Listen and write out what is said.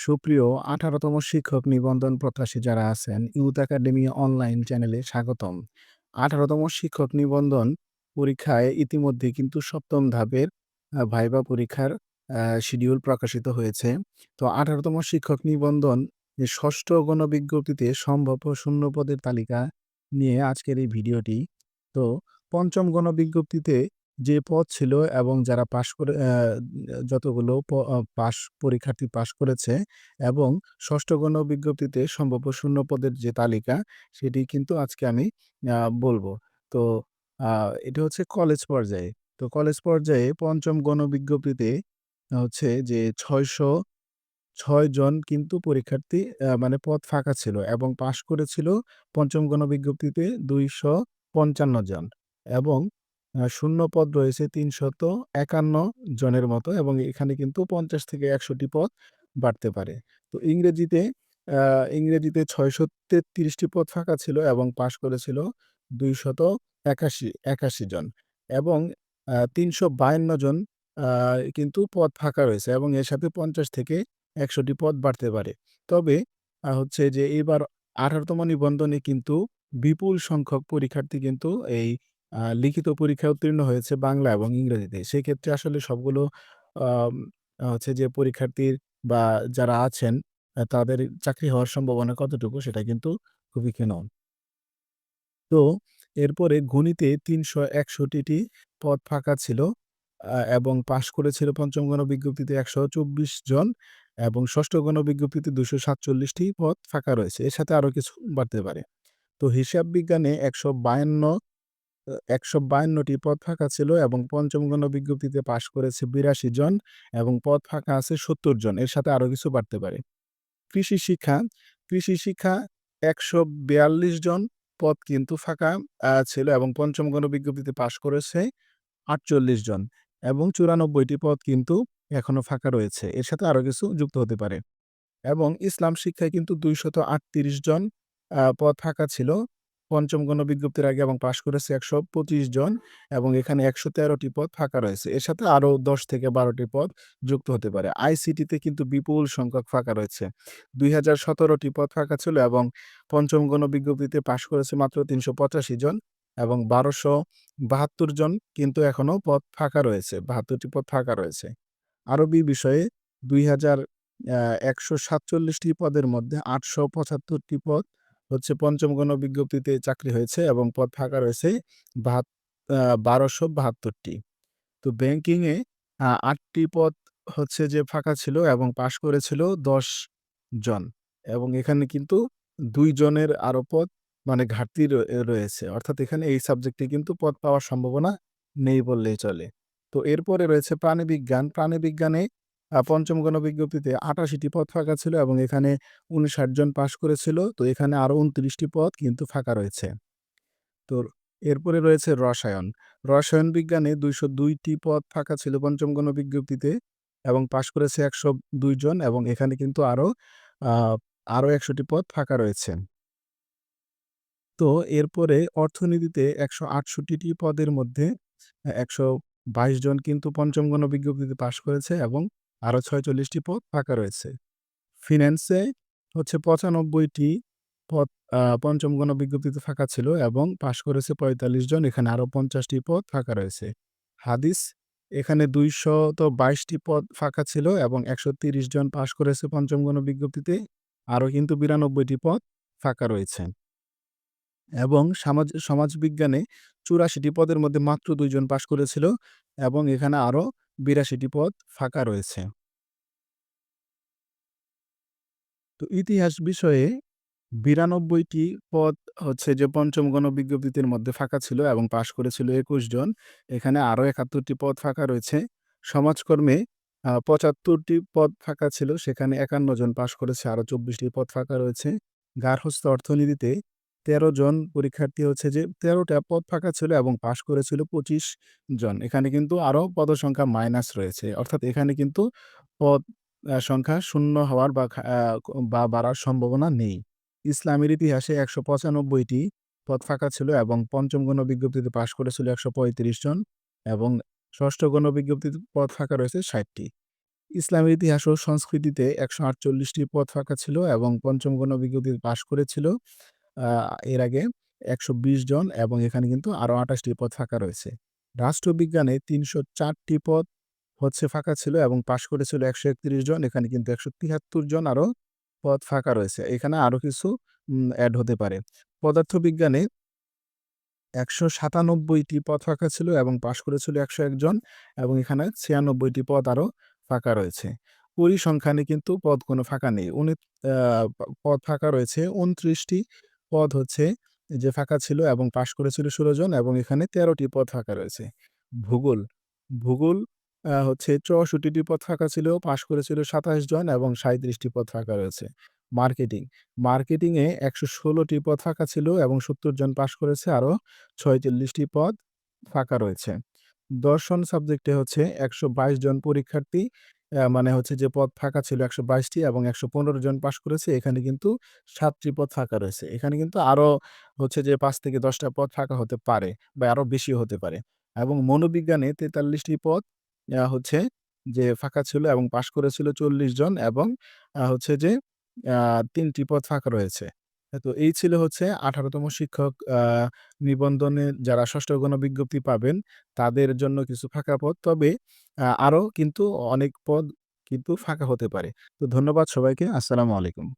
সুপ্রিয় ১৮তম শিক্ষক নিবন্ধন প্রত্যাশী যারা আছেন, ইউথ একাডেমি অনলাইন চ্যানেলে স্বাগতম। ১৮তম শিক্ষক নিবন্ধন পরীক্ষায় ইতিমধ্যে কিন্তু সপ্তম ধাপের ভাইবা পরীক্ষার শিডিউল প্রকাশিত হয়েছে। তো ১৮তম শিক্ষক নিবন্ধন এ ৬ষ্ঠ গণবিজ্ঞপ্তিতে সম্ভাব্য শূন্য পদের তালিকা নিয়ে আজকের এই ভিডিওটি। তো পঞ্চম গণবিজ্ঞপ্তিতে যে পদ ছিল এবং যারা পাশ করে যতগুলো প আ পরীক্ষার্থী পাশ করেছে এবং ৬ষ্ঠ গণবিজ্ঞপ্তিতে সম্ভাব্য শূন্য পদের যে তালিকা, সেটি কিন্তু আজকে আমি বলব তো এটা হচ্ছে কলেজ পর্যায়ে। তো কলেজ পর্যায়ে ৫ম গণবিজ্ঞপ্তিতে হচ্ছে যে ৬০৬ জন কিন্তু পরীক্ষার্থী মানে পদ ফাঁকা ছিল এবং পাশ করেছিল ৫ম গণবিজ্ঞপ্তিতে ২৫৫ জন এবং শূন্য পদ রয়েছে ৩৫১ জনের মতো এবং এখানে কিন্তু ৫০ থেকে ১০০ টি পদ বাড়তে পারে। তো ইংরেজিতে ইংরেজিতে ৬৩৩ টি পদ ফাঁকা ছিল এবং পাশ করেছিল ২৮১ ৮১ জন এবং তিনশো বায়ান্ন জন কিন্তু পদ ফাঁকা রয়েছে এবং এর সাথে ৫০ থেকে ১০০ টি পদ বাড়তে পারে। তবে হচ্ছে যে এবার ১৮তম নিবন্ধনে কিন্তু বিপুল সংখ্যক পরীক্ষার্থী কিন্তু এই লিখিত পরীক্ষায় উত্তীর্ণ হয়েছে বাংলা এবং ইংরেজিতে। সেক্ষেত্রে আসলে সবগুলো হচ্ছে যে পরীক্ষার্থীর বা যারা আছেন তাদের চাকরি হওয়ার সম্ভাবনা কতটুকু সেটা কিন্তু খুবই ক্ষীণ। তো এরপরে গণিতে ৩৬১ টি পদ ফাঁকা ছিল এবং পাস করেছিল ৫ম গণবিজ্ঞপ্তিতে ১২৪ জন এবং ৬ষ্ঠ গণবিজ্ঞপ্তিতে ২৪৭ টি পদ ফাঁকা রয়েছে। এর সাথে আরও কিছু বাড়তে পারে। তো হিসাব বিজ্ঞানে ১৫২ আ ১৫২ টি পদ ফাঁকা ছিল এবং ৫ম গণবিজ্ঞপ্তিতে পাশ করেছে ৮২ জন এবং পদ ফাঁকা আছে ৭০ জন। এর সাথে আরও কিছু বাড়তে পারে। কৃষি শিক্ষা, কৃষি শিক্ষা ১৪২ জন পদ কিন্তু ফাঁকা ছিল এবং ৫ম গণবিজ্ঞপ্তিতে পাশ করেছে ৪৮ জন এবং ৯৪ টি পদ কিন্তু এখনও ফাঁকা রয়েছে। এর সাথে আরও কিছু যুক্ত হতে পারে। এবং ইসলাম শিক্ষায় কিন্তু ২৩৮ জন আ পদ ফাঁকা ছিল ৫ম গণবিজ্ঞপ্তির আগে এবং পাশ করেছে ১২৫ জন এবং এখানে একশো তেরোটি পদ ফাঁকা রয়েছে। এর সাথে আরও দশ থেকে বারোটি পদ যুক্ত হতে পারে। আইসিটিতে কিন্তু বিপুল সংখ্যক ফাঁকা রয়েছে। দুই হাজার সতেরোটি পদ ফাঁকা ছিল এবং ৫ম গণবিজ্ঞপ্তিতে পাশ করেছে মাত্র ৩৮৫ জন এবং ১২৭২ জন কিন্তু এখনও পদ ফাঁকা রয়েছে। ৭২ টি পদ ফাঁকা রয়েছে। আরবি বিষয়ে দুই হাজার একশো সাতচল্লিশটি পদের মধ্যে আটশো পঁচাত্তরটি পদ হচ্ছে ৫ম গণবিজ্ঞপ্তিতে চাকরি হয়েছে এবং পদ ফাঁকা রয়েছে বাহাত, আ ১২৭২ টি। তো ব্যাংকিংয়ে আটটি পদ হচ্ছে যে ফাঁকা ছিল এবং পাশ করেছিল ১০ জন এবং এখানে কিন্তু ২ জনের আরও পদ মানে ঘাটতি রয়েছে। অর্থাৎ এখানে এই সাবজেক্টে কিন্তু পদ পাওয়ার সম্ভাবনা নেই বললেই চলে। তো এরপরে রয়েছে প্রাণিবিজ্ঞান। প্রাণিবিজ্ঞানে আ ৫ম গণবিজ্ঞপ্তিতে ৮৮ টি পদ ফাঁকা ছিল এবং এখানে ৫৯ জন পাস করেছিল। তো এখানে আরও ২৯ টি পদ কিন্তু ফাঁকা রয়েছে। তো এরপরে রয়েছে রসায়ন। রসায়ন বিজ্ঞানে দুইশো দুইটি পদ ফাঁকা ছিল পঞ্চম গণ বিজ্ঞপ্তিতে এবং পাশ করেছে একশো দুই জন এবং এখানে কিন্তু আরও আরও একশোটি ১০০ পদ ফাঁকা রয়েছে। তো এরপরে অর্থনীতিতে ১৬৮ টি পদের মধ্যে, একশো ১২২ জন কিন্তু ৫ম গণবিজ্ঞপ্তিতে পাশ করেছে এবং আরও ৪৬ টি পদ ফাঁকা রয়েছে। ফিন্যান্সে হচ্ছে ৯৫ টি পদ পঞ্চম গণ বিজ্ঞপ্তিতে ফাঁকা ছিল এবং পাশ করেছে ৪৫ জন। এখানে আরও পঞ্চাশটি পদ ফাঁকা রয়েছে। হাদিস, এখানে ২২২ বাইশটি পদ ফাঁকা ছিল এবং ১৩০ জন পাশ করেছে পঞ্চম গণ বিজ্ঞপ্তিতে আরও কিন্তু ৯২ টি পদ ফাঁকা রয়েছে। এবং সামাজ, সমাজবিজ্ঞানে চুরাশিটি পদের মধ্যে মাত্র দুইজন পাশ করেছিল এবং এখানে আরও ৮২ টি পদ ফাঁকা রয়েছে। তো ইতিহাস বিষয়ে ৯২ টি পদ হচ্ছে যে ৫ম গণবিজ্ঞপ্তির মধ্যে ফাঁকা ছিল এবং পাশ করেছিল ২১ জন। এখানে আরও ৭১ টি পদ ফাঁকা রয়েছে। সমাজকর্মে পঁচাত্তরটি ৭৫ পদ ফাঁকা ছিল। সেখানে ৫১ জন পাশ করেছে। আরও ২৪ টি পদ ফাঁকা রয়েছে। গার্হস্থ্য অর্থনীতিতে ১৩ জন পরীক্ষার্থী হচ্ছে যে ১৩ টা পদ ফাঁকা ছিল এবং পাস করেছিল ২৫ জন। এখানে কিন্তু আরও পদসংখ্যা মাইনাস রয়েছে। অর্থাৎ এখানে কিন্তু পদ সংখ্যা শূন্য হওয়ার বা বাড়ার সম্ভাবনা নেই। ইসলামের ইতিহাসে একশো পঁচানব্বইটি পদ ফাঁকা ছিল এবং ৫ম গণবিজ্ঞপ্তিতে পাশ করেছিল ১৩৫ জন এবং ৬ষ্ঠ গণবিজ্ঞপ্তিতে পদ ফাঁকা রয়েছে ষাটটি ইসলামের ইতিহাস ও সংস্কৃতিতে একশো আটচল্লিশটি পদ ফাঁকা ছিল এবং পঞ্চম গণবিজ্ঞপ্তি পাশ করেছিল এর আগে ১২০ জন এবং এখানে কিন্তু আরও ২৮ টি পদ ফাঁকা রয়েছে। রাষ্ট্রবিজ্ঞানে তিনশো চারটি পদ হচ্ছে ফাঁকা ছিল এবং পাশ করেছিল ১৩১ জন। এখানে কিন্তু ১৭৩ জন আরও পদ ফাঁকা রয়েছে। এখানে আরও কিছু অ্যাড হতে পারে। পদার্থবিজ্ঞানে একশো সাতানব্বইটি পদ ফাঁকা ছিল এবং পাশ করেছিল একশো একজন এবং এখানে ৯৬ টি পদ আরও ফাঁকা রয়েছে। পরিসংখ্যানে কিন্তু পদ কোনো ফাঁকা নেই। উনি পদ ফাঁকা রয়েছে ২৯ টি পদ হচ্ছে যে ফাঁকা ছিল এবং পাশ করেছিল ১৬ জন এবং এখানে ১৩ টি পদ ফাঁকা রয়েছে। ভূগোল, ভূগোল হচ্ছে ৬৪ টি পদ ফাঁকা ছিল, পাশ করেছিল ২৭ জন এবং ৩৭ টি পদ ফাঁকা রয়েছে। মার্কেটিং, মার্কেটিংয়ে একশো ষোলোটি পদ ফাঁকা ছিল এবং ৭০ জন পাশ করেছে, আরও ৪৬ টি পদ ফাঁকা রয়েছে। দর্শন সাবজেক্টে হচ্ছে ১২২ জন পরীক্ষার্থী মানে হচ্ছে যে পদ ফাঁকা ছিল ১২২ টি এবং ১১৫ জন পাস করেছে। এখানে কিন্তু ৭ টি পদ ফাঁকা রয়েছে। এখানে কিন্তু আরও হচ্ছে যে ৫ থেকে ১০ টা পদ ফাঁকা হতে পারে বা আরও বেশিও হতে পারে এবং মনোবিজ্ঞানে ৪৩ টি পদ, আ হচ্ছে যে ফাঁকা ছিল এবং পাস করেছিল ৪০ জন এবং হচ্ছে যে ৩ পদ ফাঁকা রয়েছে। তো এই ছিল হচ্ছে আঠারোতম শিক্ষক, আ নিবন্ধনে যারা ষষ্ঠ গণবিজ্ঞপ্তি পাবেন, তাদের জন্য কিছু ফাঁকা পদ। তবে আরও কিন্তু অনেক পদ কিন্তু ফাঁকা হতে পারে। তো ধন্যবাদ সবাইকে। আসসালামু আলাইকুম।